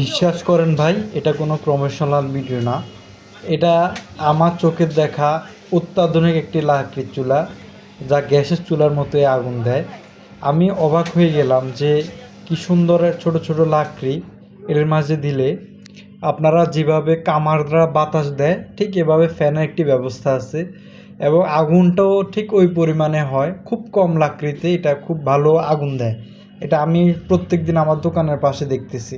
বিশ্বাস করেন ভাই, এটা কোনো প্রমোশনাল ভিডিও না। এটা আমার চোখের দেখা অত্যাধুনিক একটি লাকড়ির চুলা, যা গ্যাসের চুলার মতোই আগুন দেয়। আমি অবাক হয়ে গেলাম যে কি সুন্দরের ছোট ছোট লাকড়ি এর মাঝে দিলে আপনারা যেভাবে কামাররা বাতাস দেয়, ঠিক এভাবে ফ্যানের একটি ব্যবস্থা আছে এবং আগুনটাও ঠিক ওই পরিমাণে হয়, খুব কম লাকড়িতে এটা খুব ভালো আগুন দেয়। এটা আমি প্রত্যেক দিন আমার দোকানের পাশে দেখতেছি।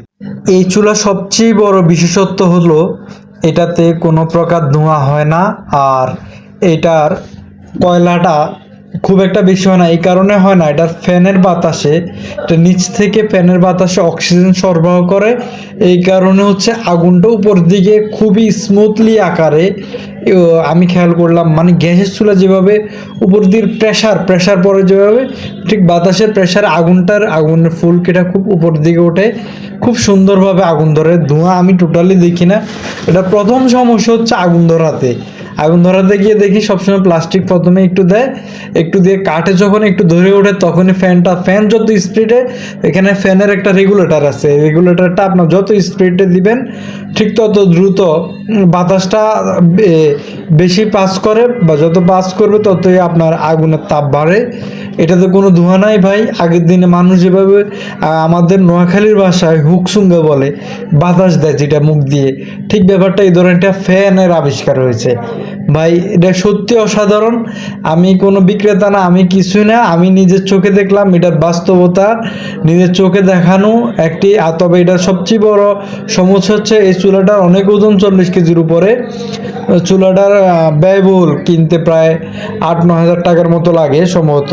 এই চুলা সবচেয়ে বড় বিশেষত্ব হলো এটাতে কোনো প্রকার ধোঁয়া হয় না, আর এটার কয়লাটা খুব একটা বেশি হয় না, এই কারণে হয় না। এটার ফ্যানের বাতাসে, এটা নিচ থেকে ফ্যানের বাতাসে অক্সিজেন সরবরাহ করে। এই কারণে হচ্ছে আগুনটা উপর দিকে খুবই স্মুথলি আকারে আমি খেয়াল করলাম মানে গ্যাসের চুলা যেভাবে উপর দিয়ে প্রেশার প্রেশার পরে যেভাবে, ঠিক বাতাসের প্রেশার আগুনটার, আগুনের ফুলকিটা খুব উপর দিকে ওঠে। খুব সুন্দরভাবে আগুন ধরে। ধোঁয়া আমি টোটালি দেখি না। এটা প্রথম সমস্যা হচ্ছে আগুন ধরাতে। আগুন ধরাতে গিয়ে দেখি সবসময় প্লাস্টিক প্রথমে একটু দেয়, একটু দিয়ে কাঠে যখন একটু ধরে ওঠে তখনই ফ্যানটা, ফ্যান যত স্পিডে এখানে ফ্যানের একটা রেগুলেটর আছে রেগুলেটরটা আপনার যত স্পিডে দিবেন, ঠিক তত দ্রুত বাতাসটা বেশি পাস করে বা যত পাস করবে ততই আপনার আগুনের তাপ বাড়ে। এটাতে কোনো ধোঁয়া নাই ভাই, আগের দিনে মানুষ যেভাবে আমাদের নোয়াখালীর ভাষায় হুকসুঙ্গে বলে, বাতাস দেয় যেটা মুখ দিয়ে, ঠিক ব্যাপারটা এই ধরনের একটা ফ্যানের আবিষ্কার হয়েছে। ভাই, এটা সত্যি অসাধারণ। আমি কোনো বিক্রেতা না, আমি কিছুই না। আমি নিজের চোখে দেখলাম, এটার বাস্তবতা, নিজের চোখে দেখানো একটি তবে এটার সবচেয়ে বড় সমস্যা হচ্ছে, এই চুলাটার অনেক ওজন চল্লিশ কেজির উপরে। চুলাটার ব্যয়বহুল, কিনতে প্রায় আট ন হাজার টাকার মতো লাগে সম্ভবত।